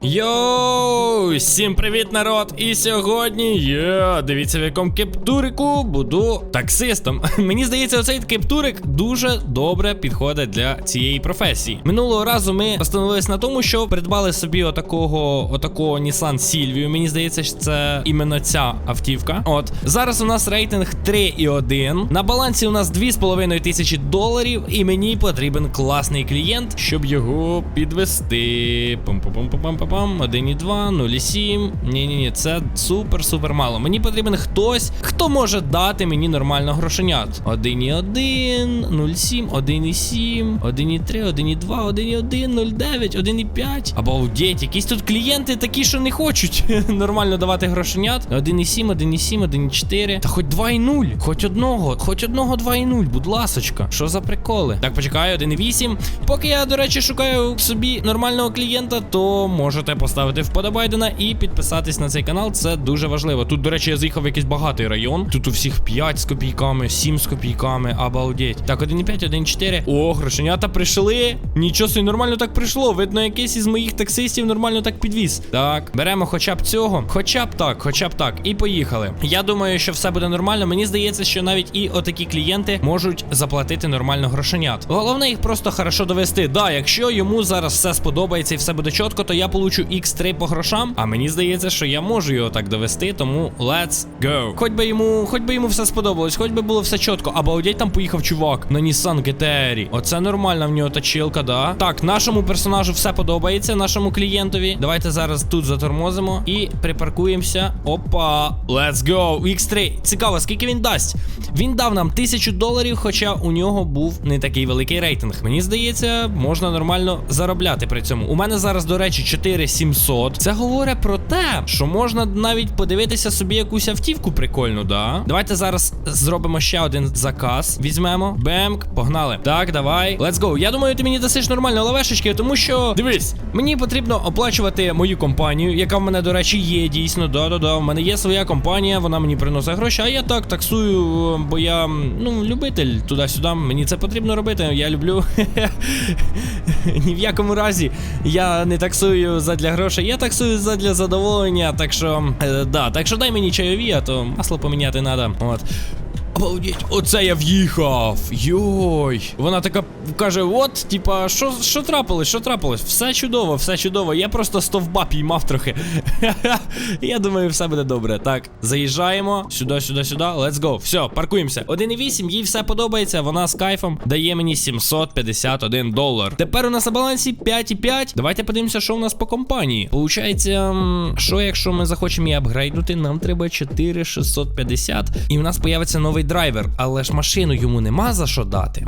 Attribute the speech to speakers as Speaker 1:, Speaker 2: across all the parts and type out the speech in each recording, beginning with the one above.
Speaker 1: 哟。Всім привіт, народ! І сьогодні я, дивіться, в якому кептурику буду таксистом. Мені здається, оцей кептурик дуже добре підходить для цієї професії. Минулого разу ми остановились на тому, що придбали собі отакого, отакого Nissan Silvio. Мені здається, що це іменно ця автівка. От зараз у нас рейтинг 3,1. На балансі у нас 2,5 тисячі доларів, і мені потрібен класний клієнт, щоб його підвести. Пам-пам-пам-пам-пам. 1,2, 0,7. Ні-ні-ні, це супер-супер мало. Мені потрібен хтось, хто може дати мені нормально грошенят. 1,1, 0,7, 1,7, 1,3, 1,2, 1,1, 0,9, 1,5. Обалдеть, якісь тут клієнти такі, що не хочуть нормально давати грошенят. 1,7, 1,7, 1,4. Та хоч 2,0, хоч одного, хоч одного 2,0, будь ласочка. Що за приколи? Так, почекаю, 1,8. Поки я, до речі, шукаю собі нормального клієнта, то можете поставити вподобайдена і підписатись на цей канал. Це дуже важливо. Тут, до речі, я заїхав в якийсь багатий район. Тут у всіх 5 з копійками, 7 з копійками, обалдеть. Так, 1,5, 1,4. О, грошенята прийшли. Нічого собі нормально так прийшло. Видно, якийсь із моїх таксистів нормально так підвіз. Так, беремо хоча б цього. Хоча б так, хоча б так. І поїхали. Я думаю, що все буде нормально. Мені здається, що навіть і отакі клієнти можуть заплатити нормально грошенят. Головне їх просто хорошо довести. Да, якщо йому зараз все сподобається і все буде чітко, то я получу X3 по грошам. А мені здається, що я можу його так довести, тому let's go. Хоч би йому, хоч би йому все сподобалось, хоч би було все чітко. Обалдеть там поїхав чувак на Nissan GTR. Оце нормальна в нього точилка, да. Так, нашому персонажу все подобається, нашому клієнтові. Давайте зараз тут затормозимо і припаркуємося. Опа, let's go. X3. Цікаво, скільки він дасть. Він дав нам тисячу доларів, хоча у нього був не такий великий рейтинг. Мені здається, можна нормально заробляти при цьому. У мене зараз, до речі, 4700. Це говорить про те, що можна навіть подивитися собі якусь автівку прикольну, да? Давайте зараз зробимо ще один заказ. Візьмемо. Бемк, погнали. Так, давай. Let's go. Я думаю, ти мені дасиш нормально лавешечки, тому що дивись, мені потрібно оплачувати мою компанію, яка в мене, до речі, є дійсно. Да-да-да. У мене є своя компанія, вона мені приносить гроші, а я так таксую, бо я ну любитель туди-сюди. Мені це потрібно робити. Я люблю. Ні в якому разі я не таксую задля грошей, я таксую задля задоволення. Так що, е, да, так що дай мені чайові, а то масло поміняти треба. От. Обалдеть, оце я в'їхав. Йой. Вона така каже: от, типа, що що трапилось, що трапилось? Все чудово, все чудово. Я просто стовба піймав трохи. Я думаю, все буде добре. Так, заїжджаємо. Сюди, сюди, сюди. Let's go. Все, паркуємося. 1,8, їй все подобається. Вона з кайфом дає мені 751 долар. Тепер у нас на балансі 5,5. Давайте подивимося, що у нас по компанії. Получається, що якщо ми захочемо її апгрейднути, нам треба 4650. І в нас появиться новий драйвер, але ж машину йому нема за що дати.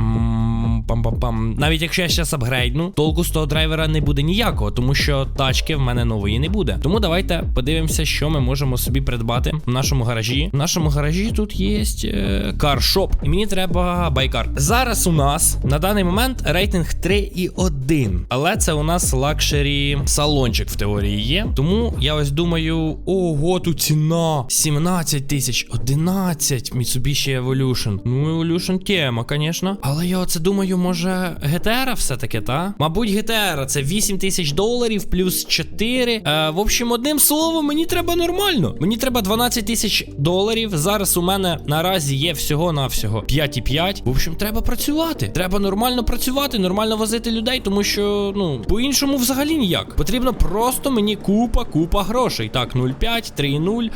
Speaker 1: Пам-пам-пам. Навіть якщо я зараз апгрейдну, толку з того драйвера не буде ніякого, тому що тачки в мене нової не буде. Тому давайте подивимося, що ми можемо собі придбати в нашому гаражі. В нашому гаражі тут є е, каршоп, і мені треба байкар. Зараз у нас на даний момент рейтинг 3,1. Але це у нас лакшері салончик в теорії є. Тому я ось думаю, ого, тут ціна 17 тисяч, 11 Mitsubishi Evolution. Ну, Evolution тема, звісно. Але я оце думаю, може GTR все-таки, та? Мабуть, GTR це 8 тисяч доларів плюс 4. Е, в общем, одним словом, мені треба нормально. Мені треба 12 тисяч доларів. Зараз у мене наразі є всього-навсього 5,5. В общем, треба працювати. Треба нормально працювати, нормально возити людей, тому що, ну, по-іншому взагалі ніяк. Потрібно просто мені купа, купа грошей. Так, 0,5, 3,0.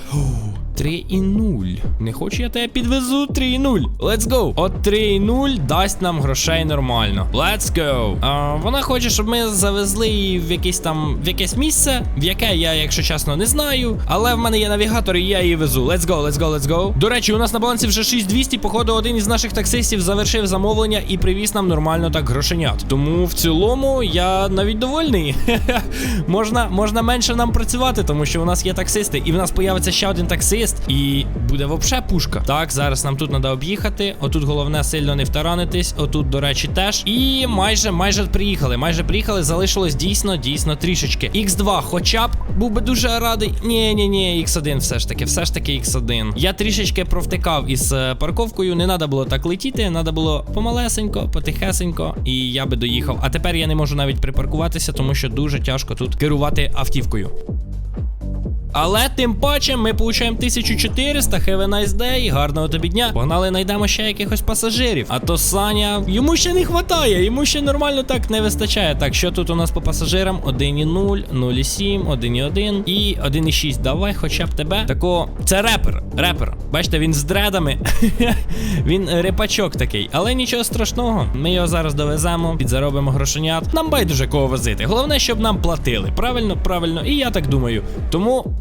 Speaker 1: 3,0. Не хочу я тебе підвезу 3,0. Let's go. От 3,0 дасть нам грошей нормально. Let's go. А, вона хоче, щоб ми завезли її в якесь там в якесь місце, в яке я, якщо чесно, не знаю. Але в мене є навігатор, і я її везу. Let's go, let's go, let's go. До речі, у нас на балансі вже 6200. Походу, один із наших таксистів завершив замовлення і привіз нам нормально так грошенят. Тому в цілому я навіть довольний. можна, можна менше нам працювати, тому що у нас є таксисти, і в нас появиться ще один таксист. Таксист. І буде вообще пушка. Так, зараз нам тут треба об'їхати. Отут головне сильно не втаранитись. Отут, до речі, теж. І майже, майже приїхали. Майже приїхали. Залишилось дійсно, дійсно трішечки. Х2, хоча б був би дуже радий. Ні, ні, ні, Х1 все ж таки, все ж таки Х1. Я трішечки провтикав із е, парковкою. Не треба було так летіти, треба було помалесенько, потихесенько, і я би доїхав. А тепер я не можу навіть припаркуватися, тому що дуже тяжко тут керувати автівкою. Але тим паче ми получаємо 1400, have a nice day, гарного тобі дня. Погнали, знайдемо ще якихось пасажирів. А то Саня, йому ще не хватає, йому ще нормально так не вистачає. Так, що тут у нас по пасажирам? 1,0, 0,7, 1,1 і 1,6. Давай хоча б тебе. Тако, це репер. Репер. Бачите, він з дредами. він репачок такий. Але нічого страшного. Ми його зараз довеземо, підзаробимо грошенят. Нам байдуже кого возити. Головне, щоб нам платили. Правильно, правильно. І я так думаю. Тому.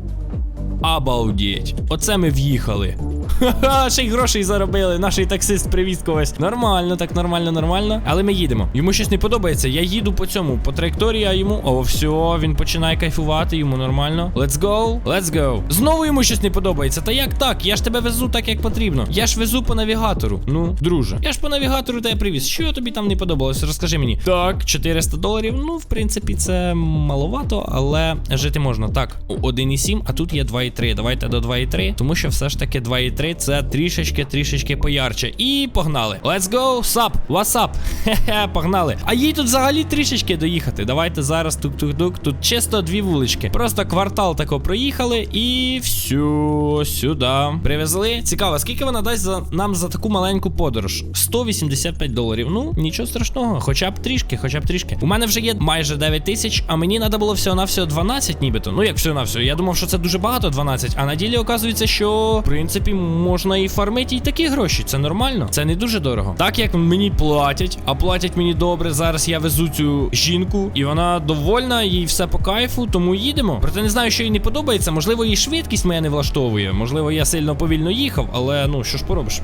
Speaker 1: Обалдеть. Оце ми в'їхали. Ха-ха, ще й грошей заробили. Наш таксист привіз когось. Нормально, так нормально, нормально. Але ми їдемо. Йому щось не подобається. Я їду по цьому, по траєкторії, а йому. О, все, він починає кайфувати, йому нормально. Let's go, let's go. Знову йому щось не подобається. Та як так? Я ж тебе везу так, як потрібно. Я ж везу по навігатору. Ну, друже. Я ж по навігатору тебе привіз. Що тобі там не подобалось? Розкажи мені. Так, 400 доларів. Ну, в принципі, це маловато, але жити можна. Так, 1,7, а тут є 2,3. Давайте до 2,3, тому що все ж таки 2,3 це трішечки, трішечки поярче. І погнали. Let's go, сап, up? Хе-хе, погнали. А їй тут взагалі трішечки доїхати. Давайте зараз тук-тук-тук. Тут чисто дві вулички. Просто квартал тако проїхали і все, сюди. Привезли. Цікаво, скільки вона дасть за нам за таку маленьку подорож? 185 доларів. Ну, нічого страшного. Хоча б трішки, хоча б трішки. У мене вже є майже 9 тисяч, а мені треба було всього-навсього 12, нібито. Ну, як всього-навсього. Я думав, що це дуже багато 12, а на ділі оказується, що в принципі можна і фармити і такі гроші. Це нормально. Це не дуже дорого. Так як мені платять, а платять мені добре. Зараз я везу цю жінку, і вона довольна, їй все по кайфу, тому їдемо. Проте не знаю, що їй не подобається. Можливо, їй швидкість моя не влаштовує. Можливо, я сильно повільно їхав, але ну що ж поробиш.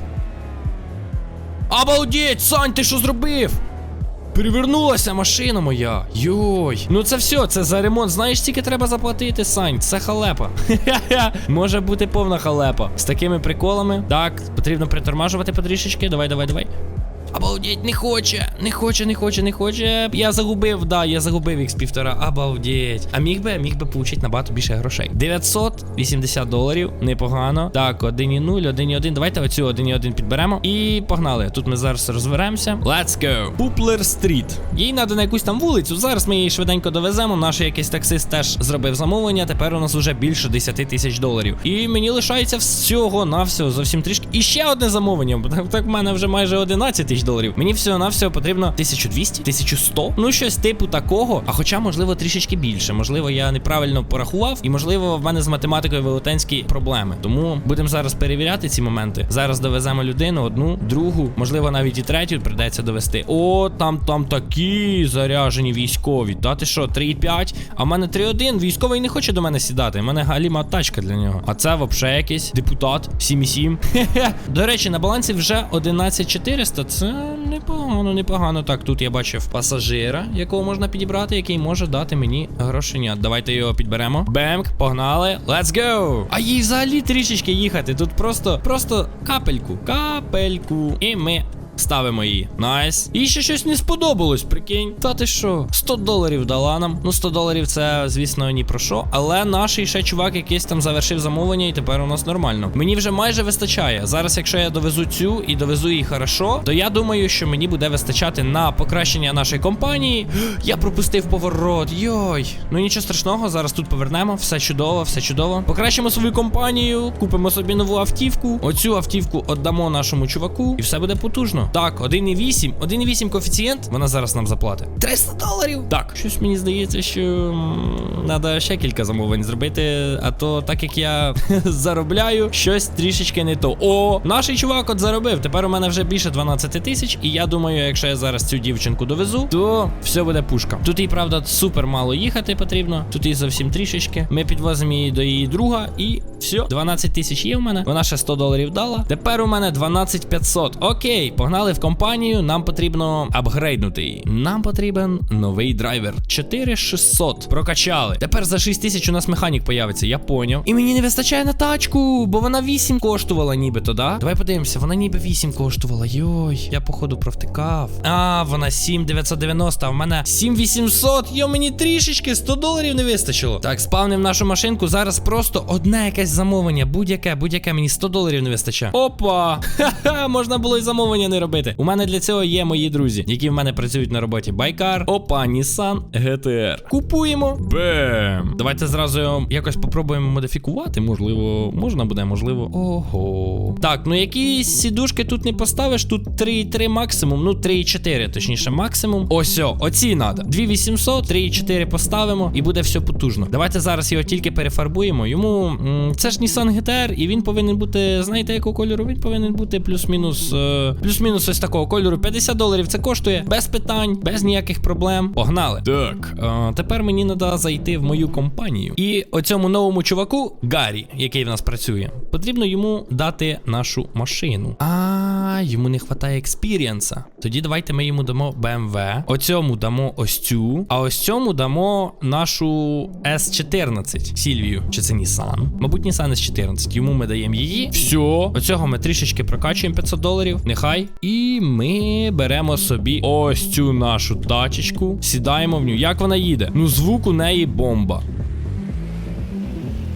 Speaker 1: Обалдеть, Сань, ти що зробив? Перевернулася машина моя. Йой. Ну це все, це за ремонт. Знаєш, тільки треба заплатити, Сань? Це халепа. Може бути повна халепа. З такими приколами. Так, потрібно притормажувати потрішечки. Давай, давай, давай. Обалдеть, не хоче, не хоче, не хоче, не хоче. Я загубив, да, я загубив їх з півтора. Обалдеть. А міг би, міг би получити набагато більше грошей. 980 доларів, непогано. Так, 1,0, 1,1. Давайте оцю 1,1 підберемо. І погнали. Тут ми зараз розберемося. Let's go. Пуплер стріт. Їй треба на якусь там вулицю. Зараз ми її швиденько довеземо. Наш якийсь таксист теж зробив замовлення. Тепер у нас вже більше 10 тисяч доларів. І мені лишається всього навсього зовсім трішки. І ще одне замовлення. Так, так в мене вже майже 11 тисяч доларів. Мені всього навсього потрібно 1200, 1100. Ну щось типу такого. А хоча, можливо, трішечки більше. Можливо, я неправильно порахував, і можливо, в мене з математикою велетенські проблеми. Тому будемо зараз перевіряти ці моменти. Зараз довеземо людину, одну, другу, можливо, навіть і третю прийдеться довести. О, там там такі заряжені військові. Та ти що, 3,5? А в мене 3,1. Військовий не хоче до мене сідати. У мене галіма тачка для нього. А це взагалі якийсь депутат 7,7. Хе-хе. До речі, на балансі вже 11400. Це непогано, непогано. Так, тут я бачив пасажира, якого можна підібрати, який може дати мені грошенят. Давайте його підберемо. Бемк, погнали. Let's go! А їй взагалі трішечки їхати. Тут просто, просто капельку. Капельку. І ми. Ставимо її. Найс. І ще щось не сподобалось, прикинь. Та ти що? 100 доларів дала нам. Ну, 100 доларів це, звісно, ні про що. Але наш ще чувак якийсь там завершив замовлення, і тепер у нас нормально. Мені вже майже вистачає. Зараз, якщо я довезу цю і довезу її хорошо, то я думаю, що мені буде вистачати на покращення нашої компанії. Я пропустив поворот. Йой. Ну нічого страшного, зараз тут повернемо. Все чудово, все чудово. Покращимо свою компанію, купимо собі нову автівку. Оцю автівку віддамо нашому чуваку, і все буде потужно. Так, 1,8. 1,8 коефіцієнт. Вона зараз нам заплатить. 300 доларів. Так, щось мені здається, що треба ще кілька замовлень зробити. А то, так як я заробляю, щось трішечки не то. О, наш чувак от заробив. Тепер у мене вже більше 12 тисяч. І я думаю, якщо я зараз цю дівчинку довезу, то все буде пушка. Тут їй, правда, супер мало їхати потрібно. Тут їй зовсім трішечки. Ми підвозимо її до її друга і все. 12 тисяч є в мене. Вона ще 100 доларів дала. Тепер у мене 12 500. Окей, погнали. Погнали в компанію. Нам потрібно апгрейднути її. Нам потрібен новий драйвер. 4600. Прокачали. Тепер за 6000 у нас механік появиться, я поняв. І мені не вистачає на тачку, бо вона 8 коштувала, нібито, да? Давай подивимося, вона ніби 8 коштувала. Йой, я походу провтикав. А, вона 7990, а в мене 7800. Йо, мені трішечки 100 доларів не вистачило. Так, спавнив нашу машинку. Зараз просто одне якесь замовлення. Будь-яке, будь-яке, мені 100 доларів не вистачає. Опа! Ха-ха, можна було і замовлення не робити. У мене для цього є мої друзі, які в мене працюють на роботі. Байкар, опа, Nissan GTR. Купуємо. Бем. Давайте зразу якось попробуємо модифікувати. Можливо, можна буде, можливо. Ого. Так, ну якісь сідушки тут не поставиш. Тут 3,3 максимум, ну 3,4, точніше, максимум. Ось, оці надо. 2800, 3,4 поставимо і буде все потужно. Давайте зараз його тільки перефарбуємо. Йому це ж Nissan GTR, і він повинен бути, знаєте, якого кольору? Він повинен бути плюс-мінус. Е, плюс-мінус ось такого кольору. 50 доларів це коштує без питань, без ніяких проблем. Погнали. Так, е, тепер мені треба зайти в мою компанію. І оцьому новому чуваку, Гаррі, який в нас працює, потрібно йому дати нашу машину. А, йому не вистачає експірієнса. Тоді давайте ми йому дамо BMW. Оцьому дамо ось цю. А ось цьому дамо нашу S14 Сільвію. Чи це Nissan? Мабуть, Nissan S14. Йому ми даємо її. Все. Оцього ми трішечки прокачуємо 500 доларів. Нехай. І ми беремо собі ось цю нашу тачечку. Сідаємо в нього. Як вона їде? Ну, звук у неї бомба.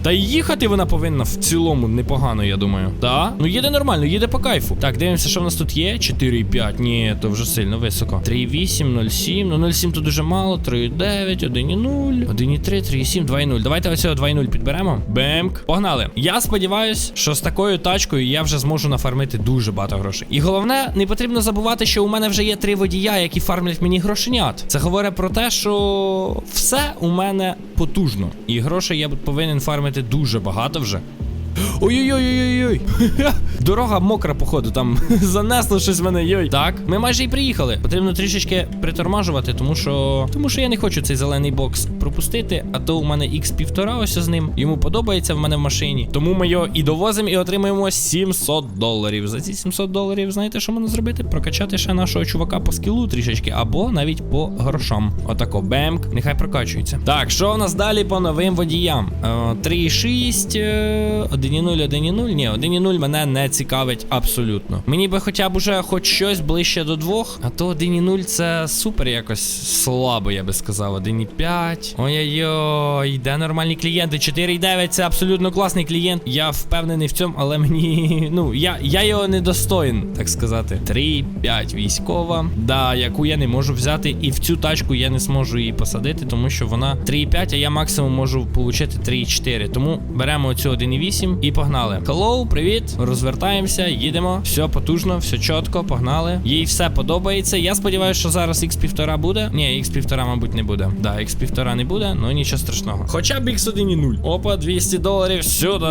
Speaker 1: Та й їхати вона повинна в цілому непогано, я думаю. Так? Ну їде нормально, їде по кайфу. Так, дивимося, що в нас тут є. 4,5. Ні, то вже сильно високо. 3,8, 0,7. Ну 0,7 то дуже мало. 3,9, 1,0, 1,3, 3,7, 2,0. Давайте ось цього 2,0 підберемо. Бемк. Погнали. Я сподіваюсь, що з такою тачкою я вже зможу нафармити дуже багато грошей. І головне, не потрібно забувати, що у мене вже є три водія, які фармлять мені грошенят. Це говорить про те, що все у мене потужно. І грошей я повинен фармити дуже багато вже. Ой-ой-ой-ой-ой. Дорога мокра, походу, там занесло щось мене. Йой. Так, ми майже і приїхали. Потрібно трішечки притормажувати, тому що. Тому що я не хочу цей зелений бокс пропустити. А то у мене X1,5 ось з ним. Йому подобається в мене в машині. Тому ми його і довозимо, і отримуємо 700 доларів. За ці 700 доларів, знаєте, що можна зробити? Прокачати ще нашого чувака по скілу трішечки, або навіть по грошам. Отако, бемк, нехай прокачується. Так, що у нас далі по новим водіям? Е, 3,6, е, 1,0, 1,0. Ні, 1,0 мене не цікавить абсолютно. Мені би хоча б уже хоч щось ближче до двох, а то 1,0 це супер якось слабо, я би сказав. 1,5. Ой-ой-ой, де нормальні клієнти? 4,9 це абсолютно класний клієнт. Я впевнений в цьому, але мені. Ну, я, я його не достоїн, так сказати. 3,5 військова. Да, яку я не можу взяти. І в цю тачку я не зможу її посадити, тому що вона 3,5, а я максимум можу отримати 3,4. Тому беремо цю 1,8 і погнали. Hello, привіт. Розвертаємося, їдемо. Все потужно, все чітко, погнали. Їй все подобається. Я сподіваюся, що зараз X1,5 буде. Ні, X1,5, мабуть, не буде. Да, X1,5 не буде, ну нічого страшного. Хоча б X1,0. Опа, 200 доларів сюди.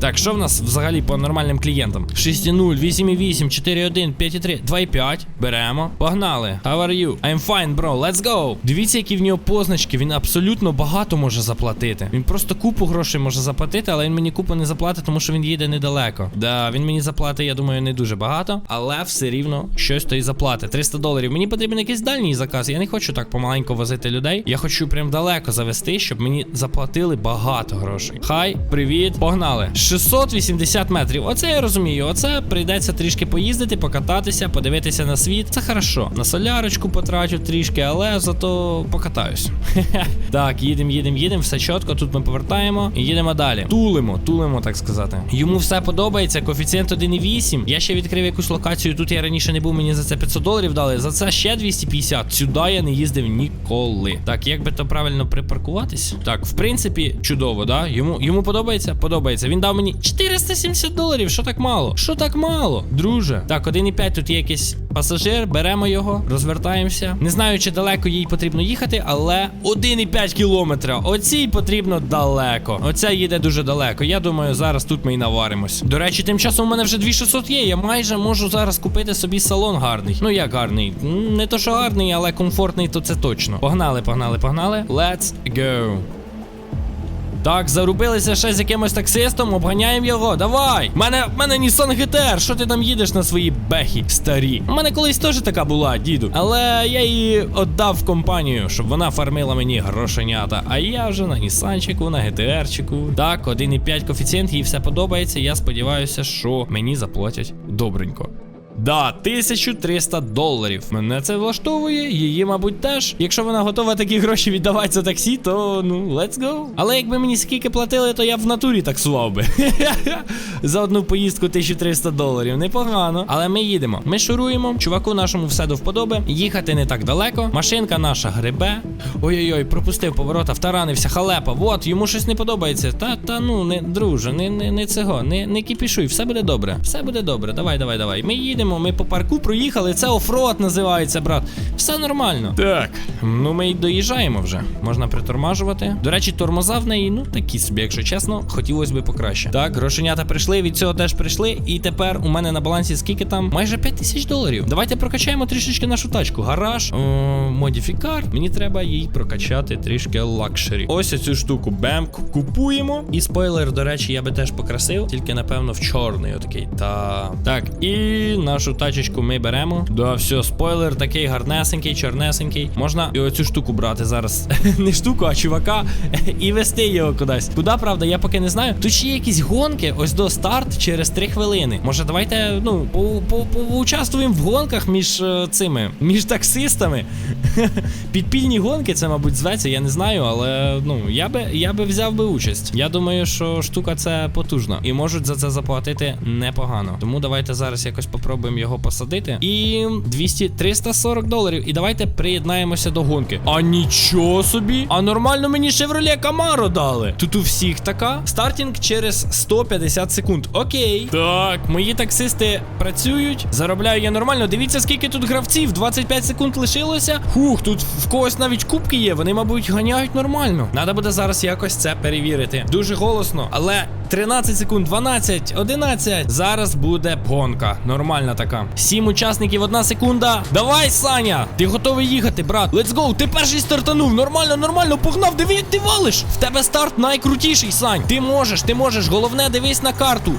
Speaker 1: Так, що в нас взагалі по нормальним клієнтам? 6,0, 8,8, 4,1, 5,3, 2,5. Беремо. Погнали. How are you? I'm fine, bro. Let's go. Дивіться, які в нього позначки. Він абсолютно багато може заплатити. Він просто купу грошей може заплатити, але він мені купу не заплатить, тому що він їде недалеко. Да, він мені заплатить, я думаю, не дуже багато, але все рівно щось то і заплатить. 300 доларів. Мені потрібен якийсь дальній заказ. Я не хочу так помаленько возити людей. Я хочу прям далеко завести, щоб мені заплатили багато грошей. Хай, привіт, погнали. 680 метрів. Оце я розумію. Оце прийдеться трішки поїздити, покататися, подивитися на світ. Це хорошо. На солярочку потрачу трішки, але зато покатаюсь. Так, їдемо, їдемо, їдемо, все чітко. Тут ми повертаємо і їдемо далі. Тулимо, тулимо, так сказати. Йому все подобається. Коефіцієнт 1,8. Я ще відкрив якусь локацію. Тут я раніше не був, мені за це 500 доларів дали. За це ще 250. Сюди я не їздив ніколи. Так, як би то правильно припаркуватись? Так, в принципі, чудово, да? Йому йому подобається? Подобається. Він дав мені 470 доларів. Що так мало? Що так мало? Друже. Так, 1,5 тут є якийсь пасажир. Беремо його, розвертаємося. Не знаю, чи далеко їй потрібно їхати, але 1,5 кілометра. Оцій потрібно далеко. Оця їде дуже далеко. Я думаю, зараз тут ми і наваримось. До речі, тим часом у мене вже 2600 є. Я майже можу зараз купити собі салон гарний. Ну як гарний? Не то, що гарний, але комфортний, то це точно. Погнали, погнали, погнали. Let's go. Так, зарубилися ще з якимось таксистом, обганяємо його. Давай! Мене, мене Nissan GTR, що ти там їдеш на своїй бехі старі? У мене колись теж така була, діду. Але я її віддав в компанію, щоб вона фармила мені грошенята. А я вже на Нісанчику, на GTR-чику. Так, 1,5 коефіцієнт, їй все подобається. Я сподіваюся, що мені заплатять добренько. Да, 1300 доларів. Мене це влаштовує, її, мабуть, теж. Якщо вона готова такі гроші віддавати за таксі, то ну, let's go. Але якби мені скільки платили, то я б в натурі таксував би. за одну поїздку 1300 доларів. Непогано. Але ми їдемо. Ми шуруємо. Чуваку нашому все до вподоби. Їхати не так далеко. Машинка наша грибе. Ой-ой-ой, пропустив поворота, втаранився, халепа. Вот, йому щось не подобається. Та, та ну, не, друже, не, не, не цього, не, не кіпішуй, все буде добре. Все буде добре. Давай, давай, давай. Ми їдемо, ми по парку проїхали. Це офроад називається, брат. Все нормально. Так, ну ми й доїжджаємо вже. Можна притормажувати. До речі, тормоза в неї, ну такі собі, якщо чесно, хотілося б покраще. Так, грошенята прийшли, від цього теж прийшли. І тепер у мене на балансі скільки там? Майже 5 тисяч доларів. Давайте прокачаємо трішечки нашу тачку. Гараж, о, модифікар. Мені треба їй прокачати трішки лакшері. Ось цю штуку бемк купуємо. І спойлер, до речі, я би теж покрасив, тільки напевно в чорний отакий. Та так, і нашу тачечку ми беремо. Да, все, спойлер такий гарнесенький, чорнесенький. Можна і оцю штуку брати зараз. Не штуку, а чувака, і вести його кудись. Куди, правда, я поки не знаю. Тут ще є якісь гонки, ось до старт через 3 хвилини. Може, давайте, ну, по- по- поучаствуємо в гонках між е, цими, між таксистами. Підпільні гонки, це, мабуть, зветься, я не знаю, але ну, я би, я би взяв би участь. Я думаю, що штука це потужна. І можуть за це заплатити непогано. Тому давайте зараз якось попробуємо його посадити. І 200, 340 доларів. І давайте приєднаємося до гонки. А нічого собі! А нормально мені Chevrolet Camaro дали. Тут у всіх така. Стартінг через 150 секунд. Окей. Так, мої таксисти працюють. Заробляю я нормально. Дивіться, скільки тут гравців. 25 секунд лишилося. Хух, тут в когось навіть кубки є. Вони, мабуть, ганяють нормально. Надо буде зараз якось це перевірити. Дуже голосно, але 13 секунд, 12, 11. Зараз буде гонка. Нормальна така. Сім учасників, одна секунда. Давай, Саня! Ти готовий їхати, брат. Let's go! Ти перший стартанув. Нормально, нормально, погнав. Диви, ти валиш. В тебе старт найкрутіший, Сань. Ти можеш, ти можеш. Головне, дивись на карту.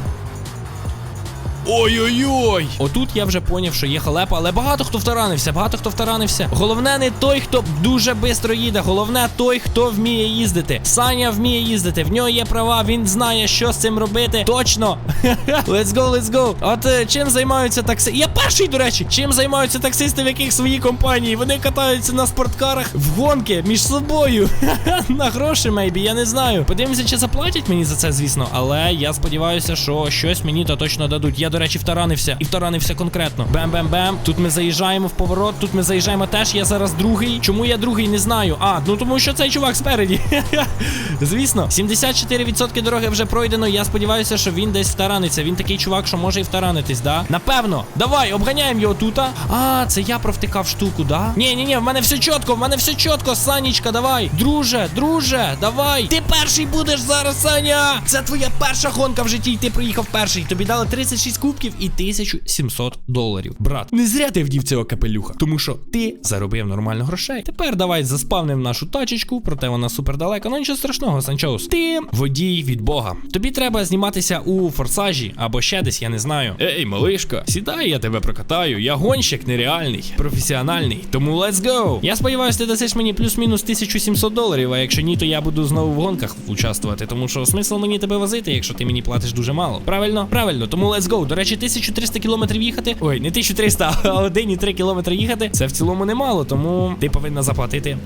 Speaker 1: Ой-ой-ой! Отут я вже поняв, що є халепа, але багато хто втаранився, багато хто втаранився. Головне не той, хто дуже швидко їде. Головне той, хто вміє їздити. Саня вміє їздити, в нього є права, він знає, що з цим робити. Точно. Let's go, let's go. От е, чим займаються таксисти? Я перший, до речі, чим займаються таксисти, в яких свої компанії? Вони катаються на спорткарах в гонки між собою. на гроші, мейбі, я не знаю. Подивимося, чи заплатять мені за це, звісно. Але я сподіваюся, що щось мені то точно дадуть. Я, до речі, втаранився і втаранився конкретно. Бем-бем-бем. Тут ми заїжджаємо в поворот, тут ми заїжджаємо теж. Я зараз другий. Чому я другий, не знаю. А, ну тому що цей чувак спереді. Звісно, 74% дороги вже пройдено. Я сподіваюся, що він десь втараниться. Він такий чувак, що може і втаранитись, да? Напевно. Давай, обганяємо його тут. А, це я провтикав штуку, да? Ні, ні, ні, в мене все чітко, в мене все чітко, Санічка, давай. Друже, друже, давай. Ти перший будеш зараз, Саня. Це твоя перша гонка в житті, і ти проїхав перший. Тобі дали 36 кубків і 1700 доларів. Брат, не зря ти вдів цього капелюха, тому що ти заробив нормально грошей. Тепер давай заспавним нашу тачечку, проте вона супер далека. Ну нічого страшного, Санчоус. Ти водій від Бога. Тобі треба зніматися у форсажі або ще десь, я не знаю. Ей, малишка, сідай, я тебе прокатаю. Я гонщик нереальний, професіональний. Тому let's go. Я сподіваюся, ти дасиш мені плюс-мінус 1700 доларів. А якщо ні, то я буду знову в гонках участвувати. Тому що смисл мені тебе возити, якщо ти мені платиш дуже мало. Правильно? Правильно, тому let's go. До речі, 1300 кілометрів їхати. Ой, не 1300, а 1,3 кілометри їхати. Це в цілому немало, тому ти повинна заплатити.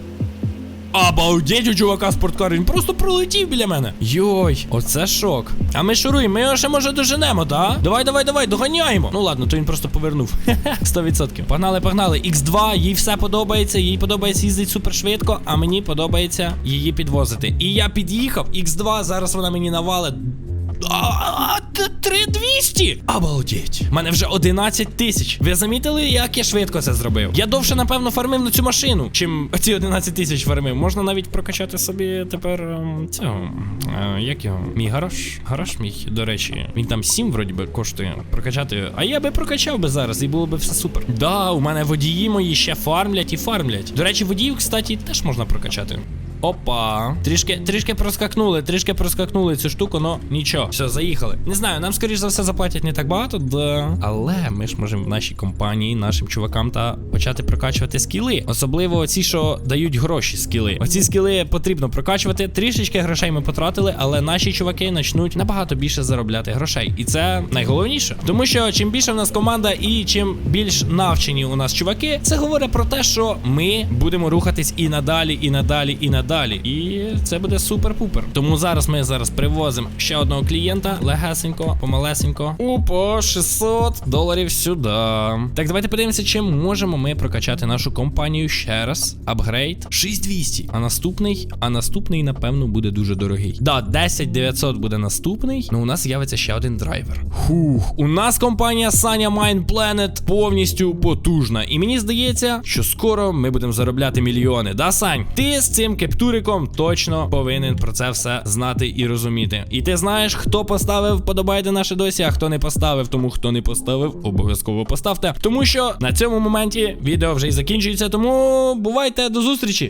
Speaker 1: Обалдеть у чувака спорткар, він просто пролетів біля мене. Йой, оце шок. А ми шуруємо, ми його ще може доженемо, да? Давай, давай, давай, доганяємо. Ну ладно, то він просто повернув. 100%. Погнали, погнали. X2, їй все подобається, їй подобається їздити супер швидко, а мені подобається її підвозити. І я під'їхав, X2, зараз вона мені навалить. А, 3200! Обалдеть! Мене вже 11 тисяч. Ви замітили, як я швидко це зробив? Я довше, напевно, фармив на цю машину, чим ці 11 тисяч фармив. Можна навіть прокачати собі тепер ем, цього. Е, як його? Мій гараж? Гараж мій, до речі. Він там 7 вроді би коштує. Прокачати. А я би прокачав би зараз, і було би все супер. Да, у мене водії мої ще фармлять і фармлять. До речі, водіїв, кстати, теж можна прокачати. Опа. Трішки, трішки проскакнули, трішки проскакнули цю штуку, но нічого. Все, заїхали. Не знаю, нам скоріш за все заплатять не так багато, да. Але ми ж можемо в нашій компанії, нашим чувакам та почати прокачувати скіли. Особливо ці, що дають гроші скіли. Оці скіли потрібно прокачувати. Трішечки грошей ми потратили, але наші чуваки почнуть набагато більше заробляти грошей. І це найголовніше. Тому що чим більше в нас команда і чим більш навчені у нас чуваки, це говорить про те, що ми будемо рухатись і надалі, і надалі, і надалі. І це буде супер-пупер. Тому зараз ми зараз привозимо ще одного клієнта легесенько, помалесенько. Опа, 600 доларів сюди. Так, давайте подивимося, чим можемо ми прокачати нашу компанію ще раз. Апгрейд 6200. А наступний, а наступний, напевно, буде дуже дорогий. Да, 10900 буде наступний. Ну, у нас з'явиться ще один драйвер. Хух, у нас компанія Sanya Mine Planet повністю потужна. І мені здається, що скоро ми будемо заробляти мільйони. Да, Сань? Ти з цим кептуриком точно повинен про це все знати і розуміти. І ти знаєш, хто поставив подобайте наше досі, а хто не поставив, тому хто не поставив, обов'язково поставте. Тому що на цьому моменті відео вже й закінчується. Тому бувайте до зустрічі!